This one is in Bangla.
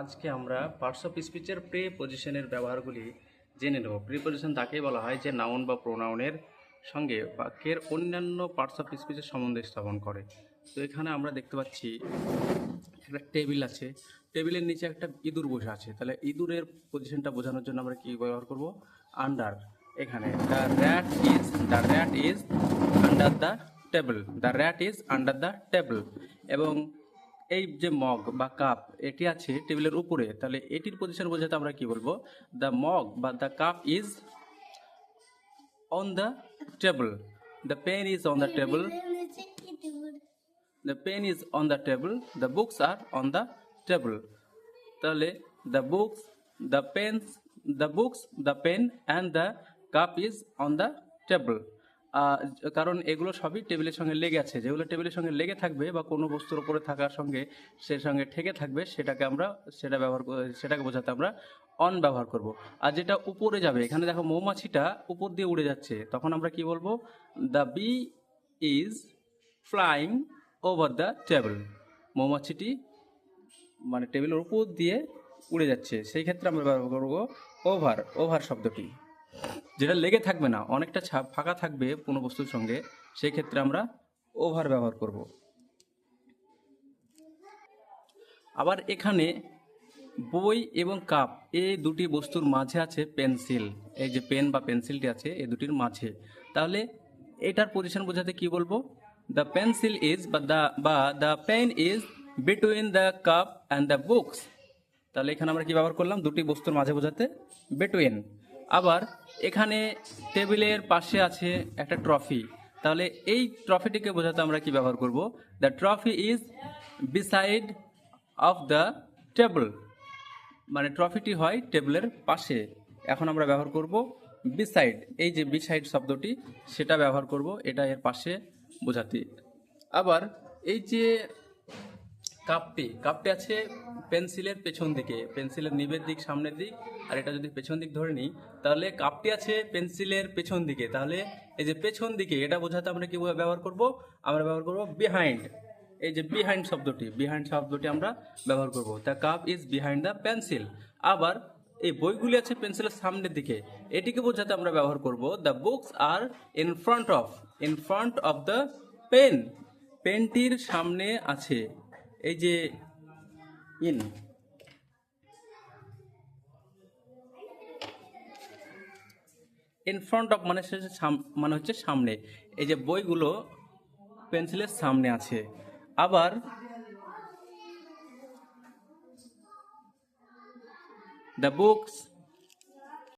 আজকে আমরা পার্টস অফ স্পিচের প্রে পজিশনের ব্যবহারগুলি জেনে নেব। প্রি পজিশন তাকেই বলা হয় যে নাউন বা প্রোনাউনের সঙ্গে বাক্যের অন্যান্য পার্টস অফ স্পিচের সম্বন্ধে স্থাপন করে। তো এখানে আমরা দেখতে পাচ্ছি একটা টেবিল আছে। টেবিলের নিচে একটা ইঁদুর বসে আছে। তাহলে ইঁদুরের পজিশনটা বোঝানোর জন্য আমরা কি ব্যবহার করব? আন্ডার এখানে। The rat is the rat is under the table the rat is under the table এবং এই যে মগ বা কাপ, এটি আছে টেবিলের উপরে। তাহলে এটির পজিশন বোঝাতে আমরা কি বলব? দ্য মগ বা the cup is on the table the pen is on the table the pen is on the table the books are on the table তাহলে the books the pen the books the pen and the cup is on the table কারণ এগুলো সবই টেবিলের সঙ্গে লেগে আছে। যেগুলো টেবিলের সঙ্গে লেগে থাকবে বা কোনো বস্তুর উপরে থাকার সঙ্গে সে সঙ্গে ঠেকে থাকবে, সেটাকে আমরা, সেটা ব্যবহার সেটাকে বোঝাতে আমরা অন ব্যবহার করব। আর যেটা উপরে যাবে, এখানে দেখো মৌমাছিটা উপর দিয়ে উড়ে যাচ্ছে। তখন আমরা কি বলব? The bee is flying over the table মৌমাছিটি মানে টেবিলের উপর দিয়ে উড়ে যাচ্ছে। সেই ক্ষেত্রে আমরা ব্যবহার করব ওভার ওভার শব্দটি। যেটা লেগে থাকবে না, অনেকটা ফাঁকা থাকবে কোনো বস্তুর সঙ্গে সেই ক্ষেত্রে আমরা ওভার ব্যবহার করব। আবার এখানে বই এবং কাপ এই দুটি বস্তুর মাঝে আছে পেন্সিল, এই যে পেন বা পেন্সিলটি আছে এই দুটির মাঝে। তাহলে এটার পজিশন বোঝাতে কি বলব? দ্য পেন্সিল ইজ বা দ্য বা the pen is between the cup and the books তাহলে এখানে আমরা কি ব্যবহার করলাম? দুটি বস্তুর মাঝে বোঝাতে বিটুইন আবার এখানে টেবিলের পাশে আছে একটা ট্রফি। তাহলে এই ট্রফিটিকে বোঝাতে আমরা কি ব্যবহার করব? The trophy is beside of the table মানে ট্রফিটি হয় টেবিলের পাশে। এখন আমরা ব্যবহার করব বিসাইড এই যে বিসাইড শব্দটি, সেটা ব্যবহার করব, এটা এর পাশে বোঝাতে। আবার এই যে কাপটি কাপটি আছে পেন্সিলের পেছন দিকে, পেন্সিলের নিবের দিক, সামনের দিক, আর এটা যদি পেছন দিক ধরে নিই, তাহলে কাপটি আছে পেন্সিলের পেছন দিকে। তাহলে এই যে পেছন দিকে, এটা বোঝাতে আমরা কি ব্যবহার করব? আমরা ব্যবহার করব বিহাইন্ড এই যে বিহাইন্ড শব্দটি বিহাইন্ড শব্দটি আমরা ব্যবহার করব। The cup is behind the pencil আবার এই বইগুলি আছে পেন্সিলের সামনের দিকে, এটিকে বোঝাতে আমরা ব্যবহার করব the books are in front of in front of the pen পেনটির সামনে আছে। এই যে ইন। ইন ফ্রন্ট অফ মানে মানে হচ্ছে সামনে। এই যে বইগুলো পেন্সিলের সামনে আছে। আবার দ্য বুকস